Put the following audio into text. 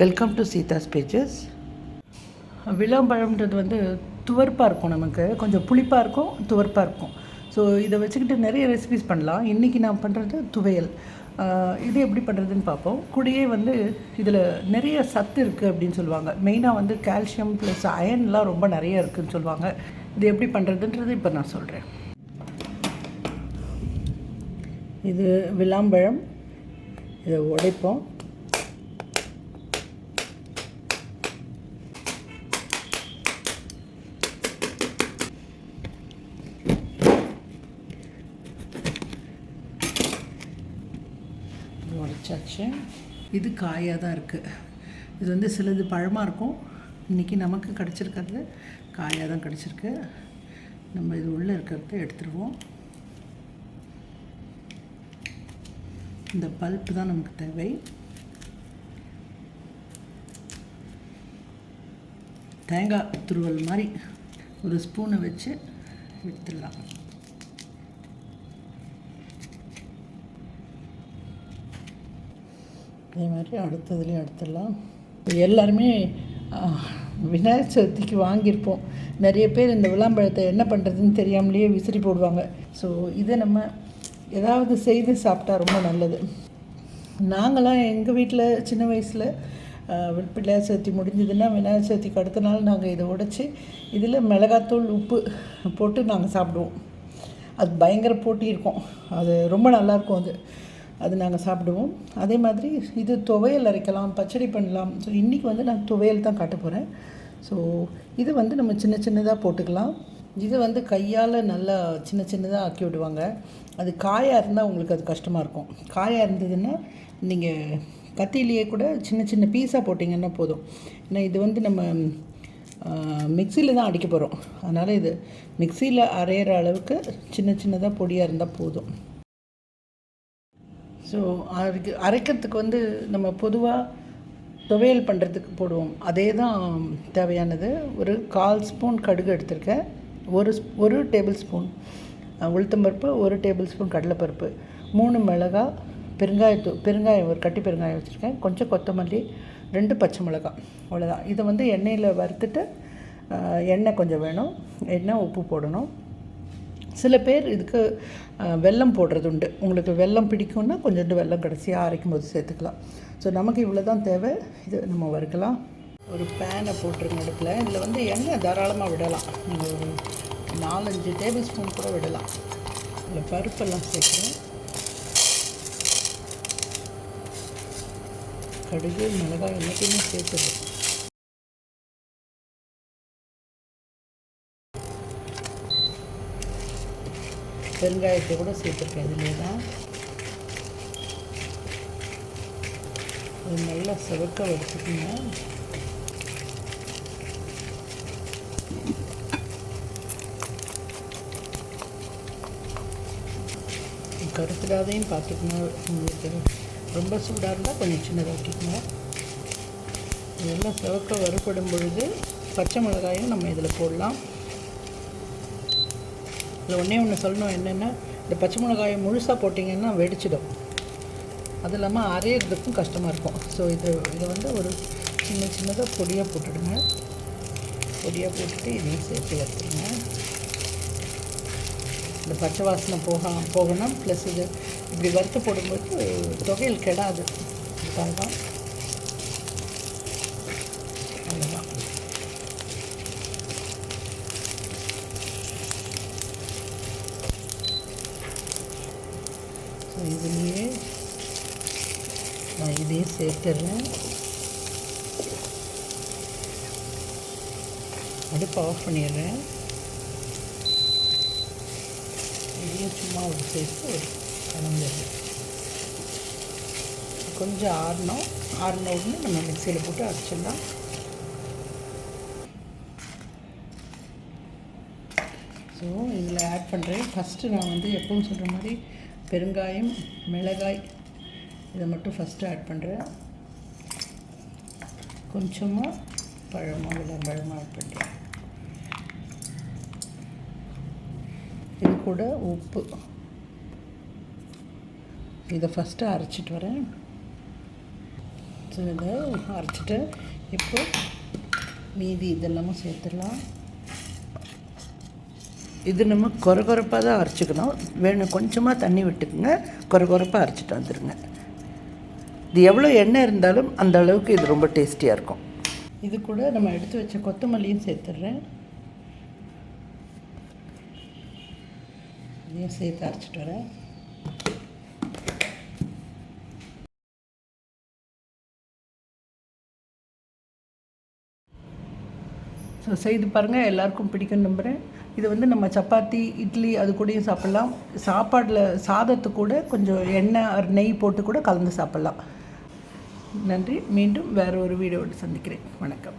Welcome to Sita speeches விளாம்பழம்ன்றது வந்து துவர்ப்பாக இருக்கும் நமக்கு. கொஞ்சம் புளிப்பாக இருக்கும் துவர்ப்பாக இருக்கும். ஸோ இதை வச்சுக்கிட்டு நிறைய ரெசிபிஸ் பண்ணலாம். இன்றைக்கி நான் பண்ணுறது துவையல். இது எப்படி பண்ணுறதுன்னு பார்ப்போம். கூடயே வந்து இதில் நிறைய சத்து இருக்குது அப்படின்னு சொல்லுவாங்க. மெயினாக வந்து கால்சியம் ப்ளஸ் அயன்லாம் ரொம்ப நிறைய இருக்குதுன்னு சொல்லுவாங்க. இது எப்படி பண்ணுறதுன்றது இப்போ நான் சொல்கிறேன் இது விளாம்பழம் இதை உடைப்போம். உடைச்சாச்சு இது காயாக தான் இருக்குது இது வந்து சிலது பழமாக இருக்கும். இன்றைக்கி நமக்கு கிடச்சிருக்கிறது காயாக தான் கிடச்சிருக்கு. நம்ம இது உள்ளே இருக்கிறத எடுத்துருவோம். இந்த பல்ப் தான் நமக்கு தேவை. தேங்காய் துருவல் மாதிரி ஒரு ஸ்பூனை வச்சு எடுத்துடலாம். அதே மாதிரி அடுத்ததுலேயும் எடுத்துடலாம் எல்லாருமே விநாயகர் சதுர்த்திக்கு வாங்கியிருப்போம். நிறைய பேர் இந்த விளாம்பழத்தை என்ன பண்ணுறதுன்னு தெரியாமலேயே விசிறி போடுவாங்க. ஸோ இதை நம்ம ஏதாவது செய்து சாப்பிட்டா ரொம்ப நல்லது. நாங்களாம் எங்கள் வீட்டில் சின்ன வயசில் ஆஹ், பிள்ளையார் சதுர்த்தி முடிஞ்சதுன்னா விநாயகர் சதுர்த்திக்கு அடுத்த நாள் நாங்கள் இதை உடைச்சி இதில் மிளகாத்தூள் உப்பு போட்டு நாங்கள் சாப்பிடுவோம். அது பயங்கர போட்டி இருக்கும். அது ரொம்ப நல்லாயிருக்கும் அது. அது நாங்கள் சாப்பிடுவோம். அதே மாதிரி இது துவையல் அரைக்கலாம் பச்சடி பண்ணலாம். ஸோ இன்றைக்கி வந்து நான் துவையல் தான் காட்ட போகிறேன் ஸோ இது வந்து நம்ம சின்ன சின்னதாக போட்டுக்கலாம். இது வந்து கையால் நல்லா சின்ன சின்னதாக ஆக்கி விடுவாங்க. அது காயாக இருந்தால் உங்களுக்கு அது கஷ்டமாக இருக்கும். காயாக இருந்ததுன்னா நீங்கள் கத்திலேயே கூட சின்ன சின்ன பீஸாக போட்டிங்கன்னா போதும். ஏன்னா இது வந்து நம்ம மிக்சியில் தான் அடிக்க போகிறோம் அதனால் இது மிக்சியில் அரையிற அளவுக்கு சின்ன சின்னதாக பொடியாக இருந்தால் போதும். ஸோ அதுக்கு அரைக்கிறதுக்கு வந்து நம்ம பொதுவாக துவையல் பண்ணுறதுக்கு போடுவோம். அதே தான் தேவையானது. ஒரு கால் ஸ்பூன் கடுகு எடுத்திருக்கேன். ஒரு ஒரு டேபிள் ஸ்பூன். உளுத்தம் உளுத்தம்பருப்பு ஒரு டேபிள் ஸ்பூன் கடலைப்பருப்பு. மூணு மிளகாய் பெருங்காயத்தூ பெருங்காயம் ஒரு கட்டி பெருங்காயம் வச்சுருக்கேன். கொஞ்சம் கொத்தமல்லி ரெண்டு பச்சை மிளகாய். அவ்வளோதான் இதை வந்து எண்ணெயில் வறுத்துட்டு எண்ணெய் கொஞ்சம் வேணும். எண்ணெய் உப்பு போடணும். சில பேர் இதுக்கு வெல்லம் போடுறது உண்டு உங்களுக்கு வெல்லம் பிடிக்கும்னா கொஞ்சோண்டு வெல்லம் கடைசியாக அரைக்கும் போது சேர்த்துக்கலாம். ஸோ நமக்கு இவ்வளோ தான் தேவை. இது நம்ம வறுக்கலாம். ஒரு பேனை போட்டுருங்க அடுப்பில். இதில் வந்து எண்ணெய் தாராளமாக விடலாம். நீங்கள் ஒரு நாலஞ்சு டேபிள் ஸ்பூன் கூட விடலாம். இதில் பருப்பெல்லாம் சேர்க்குறேன். கடுகு மிளகாய் எல்லாத்தையுமே சேர்த்துடுறேன். பெருங்காயத்தை கூட சேர்த்துருக்கேன். இதுலேயே தான். அது நல்லா செவக்க வச்சுக்கோங்க கருத்துடாதையும் பார்த்துக்கணும் உங்களுக்கு ரொம்ப சூடாக இருந்தால் கொஞ்சம் சின்னதாக இதெல்லாம் செவக்க வறுபடும் பொழுது பச்சை மிளகாயும் நம்ம இதில் போடலாம். இதில் ஒன்றே ஒன்று சொல்லணும் என்னென்னா இந்த பச்சை மிளகாயை முழுசாக போட்டிங்கன்னா வெடிச்சிடும். அது இல்லாமல் அரையிறதுக்கும் கஷ்டமாக இருக்கும். ஸோ இது இதை வந்து ஒரு சின்ன சின்னதாக பொடியாக போட்டுடுங்க. பொடியாக போட்டுட்டு இதையும் சேர்த்து வச்சுருங்க இந்த பச்சை வாசனை போக போகணும். ப்ளஸ் இது இப்படி வறுத்து போடும்போது தொகையில் கெடாது. அதுக்காக தான் அவ்வளோதான் ஸோ இதுலேயே நான் இதையும் சேர்த்துடுறேன். அடுப்பு ஆஃப் பண்ணிடுறேன். இதையும் சும்மா ஒரு சேர்த்து கலந்துடுறேன். கொஞ்சம் ஆறணும் ஆறின உடனே நம்ம மிக்சியில் போட்டு அரைச்சிடலாம். ஸோ இதில் ஆட் பண்ணுறேன் ஃபஸ்ட்டு நான் வந்து எப்பவும் சொல்கிற மாதிரி பெருங்காயம் மிளகாய் இதை மட்டும் ஃபஸ்ட்டு ஆட் பண்ணுறேன் கொஞ்சமாக பழமாக விளம்பழமாக ஆட் பண்ணுறேன் இது கூட உப்பு. இதை ஃபஸ்ட்டு அரைச்சிட்டு வரேன். ஸோ இதை அரைச்சிட்டு இப்போ மீதி இதெல்லாமும் சேர்த்துடலாம். இது நம்ம கொர கொரப்பாக தான் அரைச்சிக்கணும். வேணும் கொஞ்சமாக தண்ணி விட்டுக்குங்க. குறை கொரப்பாக அரைச்சிட்டு வந்துடுங்க இது எவ்வளோ எண்ணெய் இருந்தாலும் அந்த அளவுக்கு இது ரொம்ப டேஸ்டியாக இருக்கும். இது கூட நம்ம எடுத்து வச்ச கொத்தமல்லியும் சேர்த்துடுறேன் இதையும் சேர்த்து அரைச்சிட்டு வரேன். ஸோ செய்து பாருங்கள் எல்லாருக்கும் பிடிக்கும் நம்புகிறேன் இது வந்து நம்ம சப்பாத்தி இட்லி அது கூடயும் சாப்பிட்லாம். சாப்பாடில் சாதத்து கூட கொஞ்சம் எண்ணெய் நெய் போட்டு கூட கலந்து சாப்பிட்லாம். நன்றி. மீண்டும் வேறு ஒரு வீடியோடு சந்திக்கிறேன். வணக்கம்.